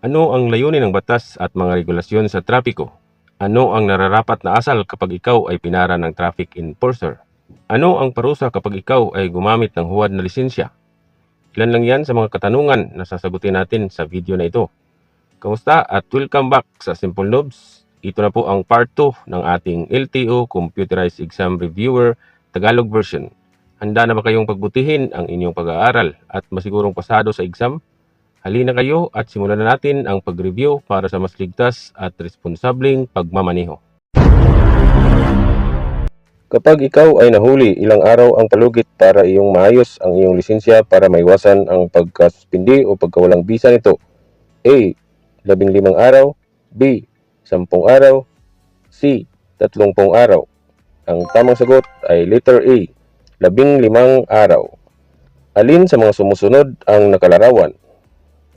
Ano ang layunin ng batas at mga regulasyon sa trapiko? Ano ang nararapat na asal kapag ikaw ay pinara ng traffic enforcer? Ano ang parusa kapag ikaw ay gumamit ng huwad na lisensya? Ilan lang yan sa mga katanungan na sasagutin natin sa video na ito. Kamusta at welcome back sa Simple Noobs. Ito na po ang part 2 ng ating LTO Computerized Exam Reviewer Tagalog version. Handa na ba kayong pagbutihin ang inyong pag-aaral at masigurong pasado sa exam? Halina kayo at simulan na natin ang pag-review para sa mas ligtas at responsableng pagmamaneho. Kapag ikaw ay nahuli, ilang araw ang palugit para iyong maayos ang iyong lisensya para maiwasan ang pagkasuspindi o pagkawalang bisa nito. A. 15 araw B. 10 araw C. 30 araw Ang tamang sagot ay letter A. 15 araw Alin sa mga sumusunod ang nakalarawan?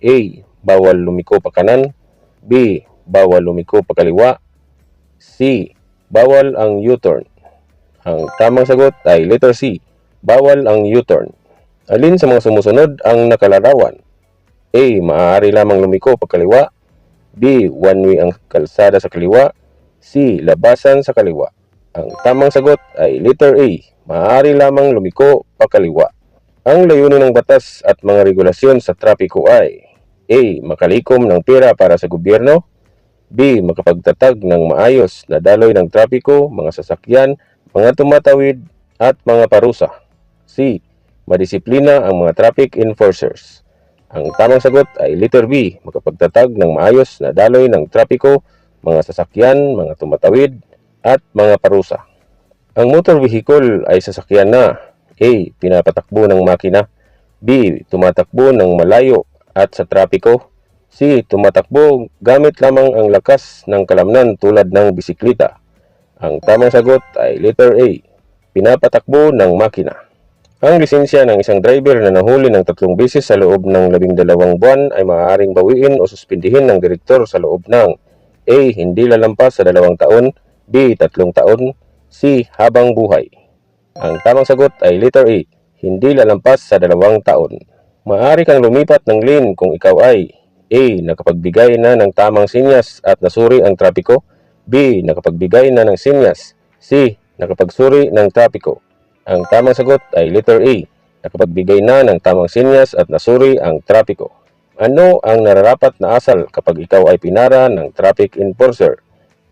A. Bawal lumiko pa kanan. B. Bawal lumiko pa kaliwa. C. Bawal ang U-turn. Ang tamang sagot ay letter C. Bawal ang U-turn. Alin sa mga sumusunod ang nakalarawan? A. Maaari lamang lumiko pa kaliwa. B. One way ang kalsada sa kaliwa. C. Labasan sa kaliwa. Ang tamang sagot ay letter A. Maaari lamang lumiko pa kaliwa. Ang layunin ng batas at mga regulasyon sa trapiko ay A. Makalikom ng pera para sa gobyerno. B. Makapagtatag ng maayos na daloy ng trapiko, mga sasakyan, mga tumatawid, at mga parusa. C. Madisiplina ang mga traffic enforcers. Ang tamang sagot ay letter B. Makapagtatag ng maayos na daloy ng trapiko, mga sasakyan, mga tumatawid, at mga parusa. Ang motor vehicle ay sasakyan na A. Pinapatakbo ng makina B. Tumatakbo ng malayo at sa trapiko. C. Tumatakbo gamit lamang ang lakas ng kalamnan tulad ng bisikleta. Ang tamang sagot ay letter A. Pinapatakbo ng makina. Ang lisensya ng isang driver na nahuli ng tatlong beses sa loob ng labing dalawang buwan ay maaaring bawiin o suspindihin ng direktor sa loob ng A. Hindi lalampas sa dalawang taon B. Tatlong taon C. Habang buhay Ang tamang sagot ay letter A. Hindi lalampas sa dalawang taon. Maaari kang lumipat ng lane kung ikaw ay A. Nakapagbigay na ng tamang sinyas at nasuri ang trapiko B. Nakapagbigay na ng sinyas C. Nakapagsuri ng trapiko Ang tamang sagot ay letter A. Nakapagbigay na ng tamang sinyas at nasuri ang trapiko. Ano ang nararapat na asal kapag ikaw ay pinara ng traffic enforcer?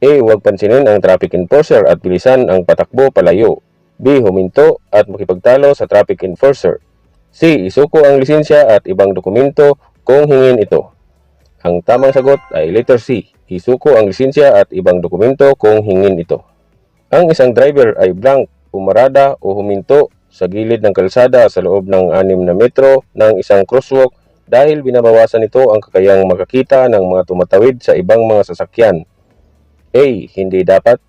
A. Huwag pansinin ang traffic enforcer at bilisan ang patakbo palayo. B. Huminto at makipagtalo sa traffic enforcer. C. Isuko ang lisensya at ibang dokumento kung hingin ito. Ang tamang sagot ay letter C. Isuko ang lisensya at ibang dokumento kung hingin ito. Ang isang driver ay blank, pumarada o huminto sa gilid ng kalsada sa loob ng 6 na metro ng isang crosswalk dahil binabawasan nito ang kakayang makakita ng mga tumatawid sa ibang mga sasakyan. A. Hindi dapat.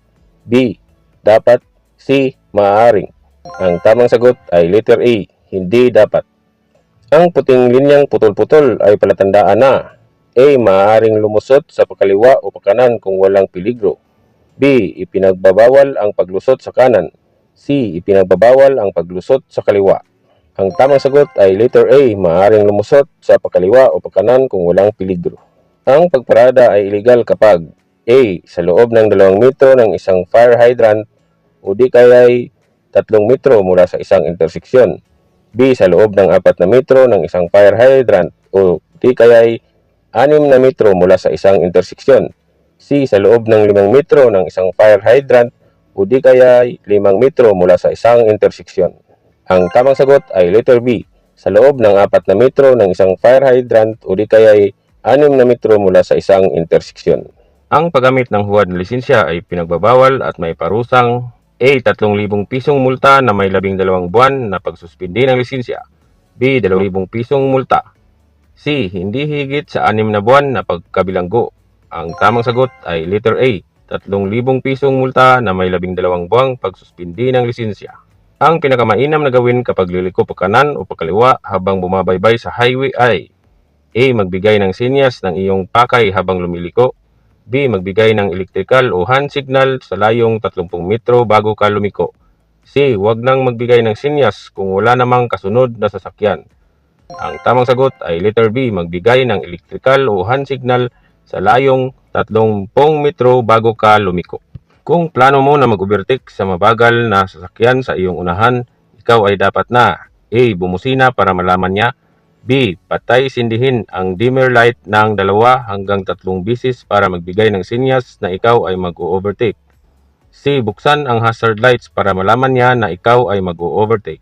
B. Dapat. C. Maaaring. Ang tamang sagot ay letter A. Hindi dapat. Ang puting linyang putol-putol ay palatandaan na A. Maaaring lumusot sa pakaliwa o pakanan kung walang peligro. B. Ipinagbabawal ang paglusot sa kanan. C. Ipinagbabawal ang paglusot sa kaliwa. Ang tamang sagot ay letter A. Maaaring lumusot sa pakaliwa o pakanan kung walang peligro. Ang pagparada ay illegal kapag A. Sa loob ng 2 metro ng isang fire hydrant o di kaya ay 3 metro mula sa isang interseksyon. B. Sa loob ng 4 na metro ng isang fire hydrant o di kaya ay 6 na metro mula sa isang interseksyon. C. Sa loob ng 5 metro ng isang fire hydrant o di kaya ay 5 metro mula sa isang interseksyon. Ang tamang sagot ay letter B. Sa loob ng 4 na metro ng isang fire hydrant o di kaya ay 6 na metro mula sa isang interseksyon. Ang paggamit ng huwad na lisensya ay pinagbabawal at may parusang A. 3,000 pisong multa na may 12 buwan na pagsuspindi ng lisensya. B. 2,000 pisong multa. C. Hindi higit sa 6 na buwan na pagkabilanggo. Ang tamang sagot ay letter A. 3,000 pisong multa na may 12 buwang pagsuspindi ng lisensya. Ang pinakamainam na gawin kapag liliko pa kanan o pakaliwa habang bumabaybay sa highway ay A. Magbigay ng sinyas ng iyong pakay habang lumiliko. B. Magbigay ng electrical o hand signal sa layong 30 metro bago ka lumiko. C. Huwag nang magbigay ng sinyas kung wala namang kasunod na sasakyan. Ang tamang sagot ay letter B, magbigay ng electrical o hand signal sa layong 30 metro bago ka lumiko. Kung plano mo na mag-overtake sa mabagal na sasakyan sa iyong unahan, ikaw ay dapat na A. Bumusina para malaman niya B. Patay sindihin ang dimmer light ng dalawa hanggang tatlong bisis para magbigay ng sinyas na ikaw ay mag-overtake. C. Buksan ang hazard lights para malaman niya na ikaw ay mag-overtake.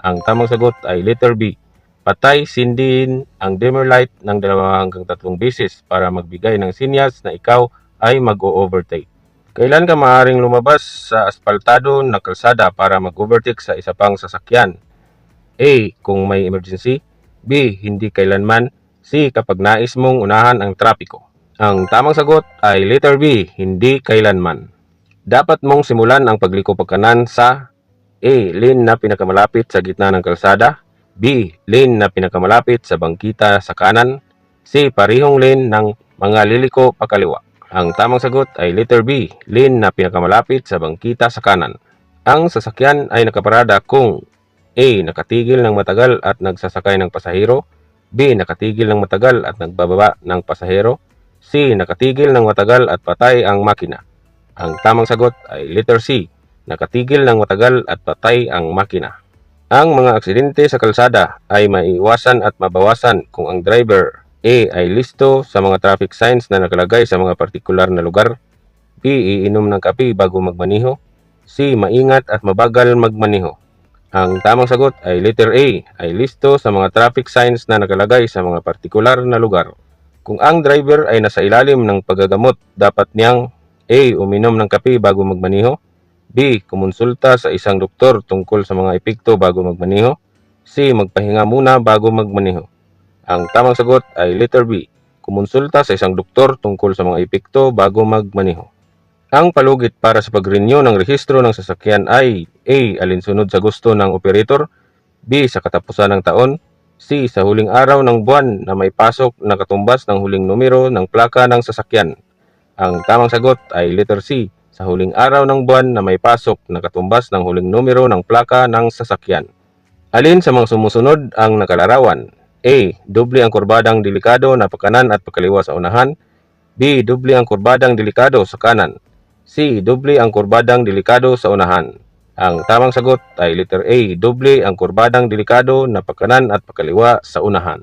Ang tamang sagot ay letter B. Patay sindihin ang dimmer light ng dalawa hanggang tatlong bisis para magbigay ng sinyas na ikaw ay mag-overtake. Kailan ka maaaring lumabas sa asfaltado na kalsada para mag-overtake sa isa pang sasakyan? A. Kung may emergency. B. Hindi kailanman. C. Kapag nais mong unahan ang trapiko. Ang tamang sagot ay letter B. Hindi kailanman. Dapat mong simulan ang pagliko pagkanan sa A. Lane na pinakamalapit sa gitna ng kalsada. B. Lane na pinakamalapit sa bangkita sa kanan. C. Parihong lane ng mga liliko pakaliwa. Ang tamang sagot ay letter B. Lane na pinakamalapit sa bangkita sa kanan. Ang sasakyan ay nakaparada kung A. Nakatigil ng matagal at nagsasakay ng pasahero. B. Nakatigil ng matagal at nagbababa ng pasahero. C. Nakatigil ng matagal at patay ang makina. Ang tamang sagot ay letter C. Nakatigil ng matagal at patay ang makina. Ang mga aksidente sa kalsada ay maiiwasan at mabawasan kung ang driver A. ay listo sa mga traffic signs na nakalagay sa mga partikular na lugar. B. Iinom ng kape bago magmaniho. C. Maingat at mabagal magmaniho. Ang tamang sagot ay letter A, ay listo sa mga traffic signs na nakalagay sa mga partikular na lugar. Kung ang driver ay nasa ilalim ng paggagamot, dapat niyang A. Uminom ng kape bago magmaniho. B. Kumonsulta sa isang doktor tungkol sa mga epekto bago magmaniho. C. Magpahinga muna bago magmaniho. Ang tamang sagot ay letter B. Kumonsulta sa isang doktor tungkol sa mga epekto bago magmaniho. Ang palugit para sa pag-renew ng rehistro ng sasakyan ay A. Alinsunod sa gusto ng operator B. Sa katapusan ng taon C. Sa huling araw ng buwan na may pasok na katumbas ng huling numero ng plaka ng sasakyan. Ang tamang sagot ay letter C. Sa huling araw ng buwan na may pasok na katumbas ng huling numero ng plaka ng sasakyan. Alin sa mga sumusunod ang nakalarawan? A. Doble ang kurbadang delikado na pakanan at pakaliwa sa unahan. B. Doble ang kurbadang delikado sa kanan. C. Doble ang kurbadang delikado sa unahan. Ang tamang sagot ay letter A. Doble ang kurbadang delikado na pagkanan at pakaliwa sa unahan.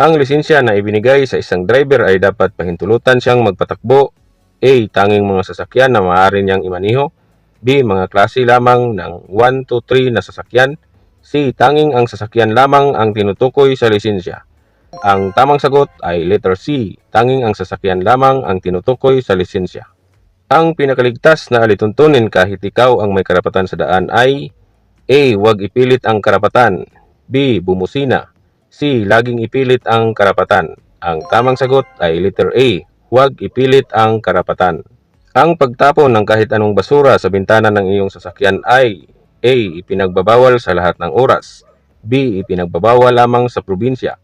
Ang lisensya na ibinigay sa isang driver ay dapat pahintulutan siyang magpatakbo. A. Tanging mga sasakyan na maaari niyang imaniho. B. Mga klase lamang ng 1 to 3 na sasakyan. C. Tanging ang sasakyan lamang ang tinutukoy sa lisensya. Ang tamang sagot ay letter C. Tanging ang sasakyan lamang ang tinutukoy sa lisensya. Ang pinakaligtas na alituntunin kahit ikaw ang may karapatan sa daan ay A. Huwag ipilit ang karapatan B. Bumusina C. Laging ipilit ang karapatan Ang tamang sagot ay letter A. Huwag ipilit ang karapatan Ang pagtapon ng kahit anong basura sa bintana ng iyong sasakyan ay A. Ipinagbabawal sa lahat ng oras B. Ipinagbabawal lamang sa probinsya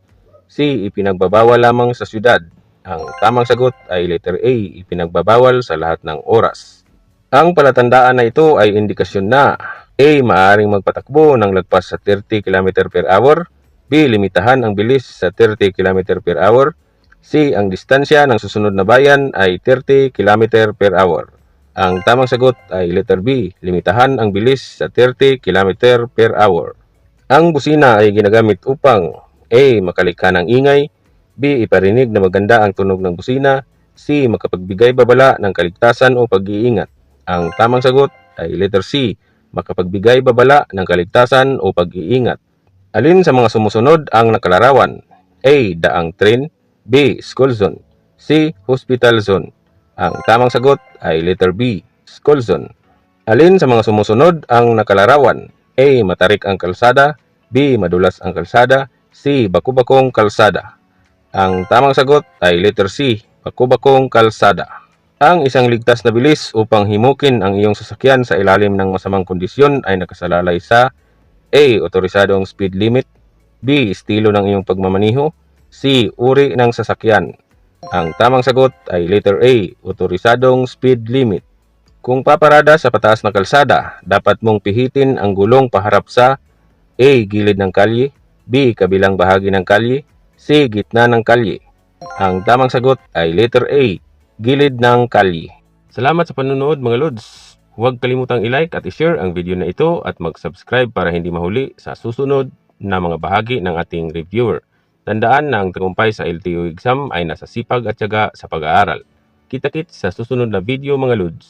C. Ipinagbabawal lamang sa syudad ang tamang sagot ay letter A, ipinagbabawal sa lahat ng oras. Ang palatandaan na ito ay indikasyon na A. Maaring magpatakbo ng lagpas sa 30 km per hour B. Limitahan ang bilis sa 30 km per hour C. Ang distansya ng susunod na bayan ay 30 km per hour. Ang tamang sagot ay letter B. Limitahan ang bilis sa 30 km per hour. Ang busina ay ginagamit upang A. Makalikha ng ingay B. Iparinig na maganda ang tunog ng busina. C. Makapagbigay babala ng kaligtasan o pag-iingat. Ang tamang sagot ay letter C. Makapagbigay babala ng kaligtasan o pag-iingat. Alin sa mga sumusunod ang nakalarawan? A. Daang train. B. School zone. C. Hospital zone. Ang tamang sagot ay letter B. School zone. Alin sa mga sumusunod ang nakalarawan? A. Matarik ang kalsada. B. Madulas ang kalsada. C. Baku-bakong kalsada. Ang tamang sagot ay letter C, bakubakong kalsada. Ang isang ligtas na bilis upang himukin ang iyong sasakyan sa ilalim ng masamang kondisyon ay nakasalalay sa A. Otorisadong speed limit B. Estilo ng iyong pagmamaniho C. Uri ng sasakyan Ang tamang sagot ay letter A. Otorisadong speed limit Kung paparada sa pataas na kalsada, dapat mong pihitin ang gulong paharap sa A. Gilid ng kalye B. Kabilang bahagi ng kalye. C. Gitna ng kalye. Ang tamang sagot ay letter A. Gilid ng kalye. Salamat sa panunood mga Lods. Huwag kalimutang i-like at i-share ang video na ito at mag-subscribe para hindi mahuli sa susunod na mga bahagi ng ating reviewer. Tandaan na ang tagumpay sa LTO exam ay nasa sipag at tiyaga sa pag-aaral. Kita-kits sa susunod na video mga Lods.